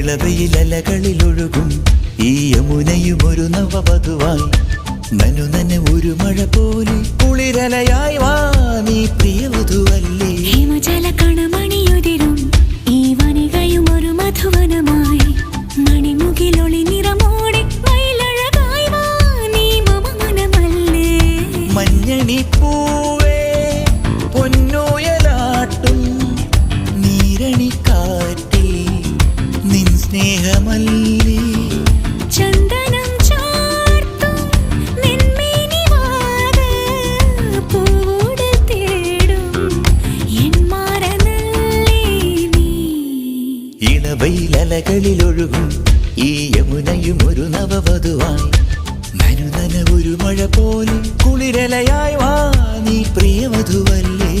ഇളവയിലലകളിലൊഴുകും ഈ യമുനയും ഒരു നവവധുവായി. നനു നന ഒരു മഴ പോലെ കുളിരലയായി വാ നീ പ്രിയവധുവല്ലേ. ഹിമജല കണമണിയുതിരും ഈ വനികയും ഒരു മധുവനമായി. മണിമുകിലൊളി നിറമോടെ മയിലഴകായി വാ നീ മമ മനമല്ലേ മഞ്ഞണി സ്നേഹമല്ലേ? ചന്ദനം ചാർത്തും നിന്മേനിവാത് പൂവോട് തേടും. എൻ മാറനല്ലേ നീ? ഈ യമുനയും ഒരു നവവധുവായി. നനു ഒരു മഴ പോലെ കുളിരലയായി വാ നീ പ്രിയവധുവല്ലേ